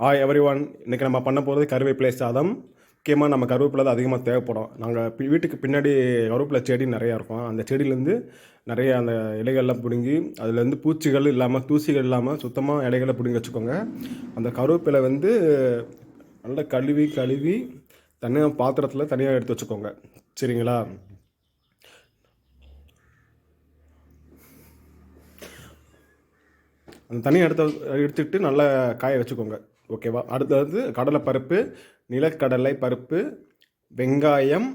Hi every one இன்றைக்கி நம்ம பண்ண போகிறது கருவேப்பிலை சாதம். முக்கியமாக நம்ம கருவேப்பிலை தான் அதிகமாக தேவைப்படும். நாங்கள் வீட்டுக்கு பின்னாடி கருவேப்பிலை செடி நிறையா இருக்கும். அந்த செடியிலேருந்து நிறைய அந்த இலைகள்லாம் பிடுங்கி அதுலேருந்து பூச்சிகள் இல்லாமல் தூசிகள் இல்லாமல் சுத்தமாக இலைகளை பிடுங்கி வச்சுக்கோங்க. அந்த கருவேப்பிலை வந்து நல்லா கழுவி கழுவி தனியாக பாத்திரத்தில் தனியாக எடுத்து வச்சுக்கோங்க. சரிங்களா? அந்த தனியாக எடுத்து எடுத்துக்கிட்டு நல்லா காய வச்சுக்கோங்க. ஓகேவா? அடுத்தது கடலைப்பருப்பு நிலக்கடலை பருப்பு வெங்காயம்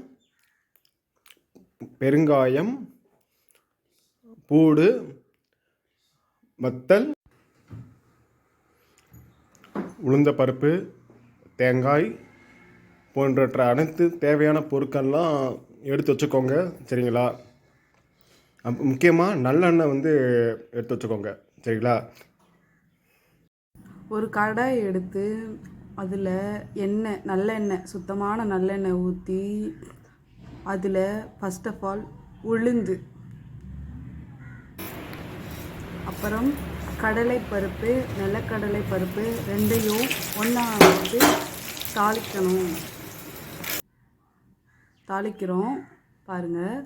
பெருங்காயம் பூடு வத்தல் உளுந்த பருப்பு தேங்காய் போன்றவற்ற அனைத்து தேவையான பொருட்கள்லாம் எடுத்து வச்சுக்கோங்க. சரிங்களா? அப் முக்கியமாக நல்லெண்ணெய் வந்து எடுத்து வச்சுக்கோங்க. சரிங்களா? ஒரு கடாய் எடுத்து அதில் எண்ணெய் நல்லெண்ணெய் சுத்தமான நல்லெண்ணெய் ஊற்றி அதில் ஃபஸ்ட் ஆஃப் ஆல் உளுந்து அப்புறம் கடலை பருப்பு நிலக்கடலை பருப்பு ரெண்டையும் ஒன்றா வந்து தாளிக்கணும். தாளிக்கிறோம். பாருங்கள்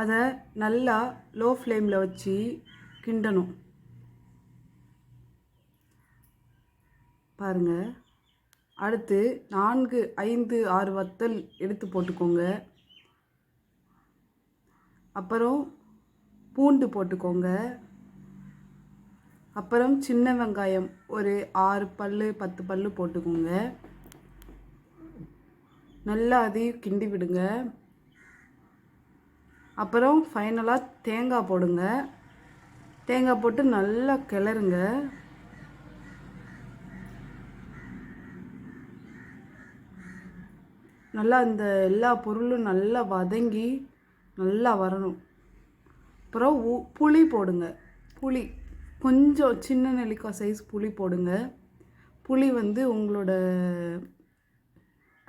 அதை நல்லா லோ ஃப்ளேமில் வச்சு கிண்டணும். பாருங்கள் அடுத்து நான்கு ஐந்து ஆறு வத்தல் எடுத்து போட்டுக்கோங்க. அப்புறம் பூண்டு போட்டுக்கோங்க. அப்புறம் சின்ன வெங்காயம் ஒரு ஆறு பல் பத்து பல்லு போட்டுக்கோங்க. நல்லா அதையும் கிண்டி விடுங்க. அப்புறம் ஃபைனலாக தேங்காய் போடுங்க. தேங்காய் போட்டு நல்லா கிளறுங்க. நல்லா இந்த எல்லா பொருளும் நல்லா வதங்கி நல்லா வரணும். அப்புறம் உ புளி போடுங்க. புளி கொஞ்சம் சின்ன நெல்லிக்காய் சைஸ் புளி போடுங்க. புளி வந்து உங்களோட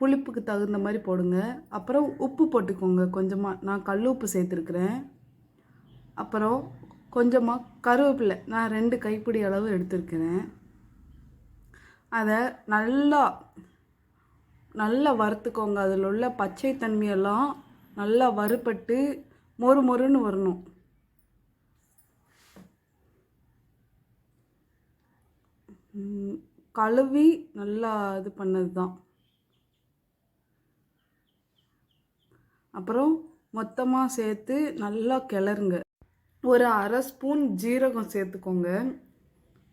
புளிப்புக்கு தகுந்த மாதிரி போடுங்க. அப்புறம் உப்பு போட்டுக்கோங்க. கொஞ்சமாக நான் கல் உப்பு சேர்த்துருக்குறேன். அப்புறம் கொஞ்சமாக கருவேப்பிலை. நான் ரெண்டு கைப்பிடி அளவு எடுத்துருக்கிறேன். அதை நல்லா நல்லா வறுத்துக்கோங்க. அதில் உள்ள பச்சை தன்மையெல்லாம் நல்லா வறுபட்டு மொறு மொறுன்னு வரணும். கழுவி நல்லா இது பண்ணது தான் அப்புறம் மொத்தமாக சேர்த்து நல்லா கிளறுங்க ஒரு அரை ஸ்பூன் ஜீரகம் சேர்த்துக்கோங்க.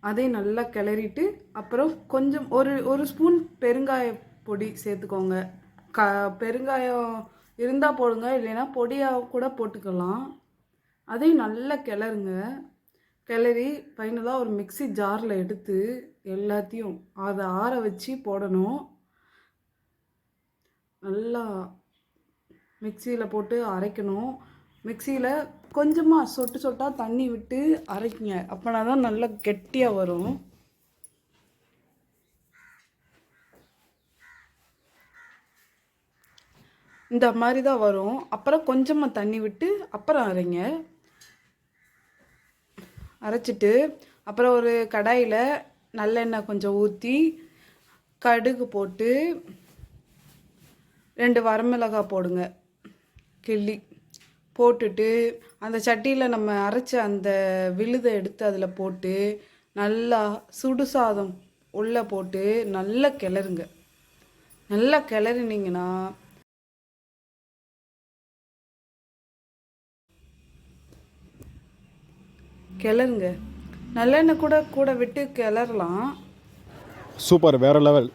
அதையும் நல்லா கிளறிட்டு அப்புறம் கொஞ்சம் ஒரு ஒரு ஸ்பூன் பெருங்காய பொடி சேர்த்துக்கோங்க. க பெருங்காயம் இருந்தால் போடுங்க இல்லைன்னா பொடியாக கூட போட்டுக்கலாம். அதையும் நல்லா கிளறுங்க கிளறி ஃபைனலாக ஒரு மிக்ஸி ஜாரில் எடுத்து எல்லாத்தையும் அதை ஆற வச்சு போடணும். நல்லா மிக்சியில் போட்டு அரைக்கணும். மிக்சியில் கொஞ்சமாக சொட்டு சொட்டாக தண்ணி விட்டு அரைக்குங்க. அப்போனா தான் நல்லா கெட்டியாக வரும். இந்த மாதிரி தான் வரும். அப்புறம் கொஞ்சமாக தண்ணி விட்டு அப்புறம் அரைங்க. அரைச்சிட்டு அப்புறம் ஒரு கடாயில் நல்லெண்ணெய் கொஞ்சம் ஊற்றி கடுகு போட்டு ரெண்டு வரமிளகாய் போடுங்க. கிள்ளி போட்டுட்டு அந்த சட்டியில் நம்ம அரைச்ச அந்த விழுதை எடுத்து அதில் போட்டு நல்லா சுடு சாதம் உள்ளே போட்டு நல்லா கிளறுங்க. நல்லா கிளறினீங்கன்னா கிளறுங்க. நல்லெண்ணெய் கூட கூட விட்டு கிளறலாம். சூப்பர். வேறு லெவல்.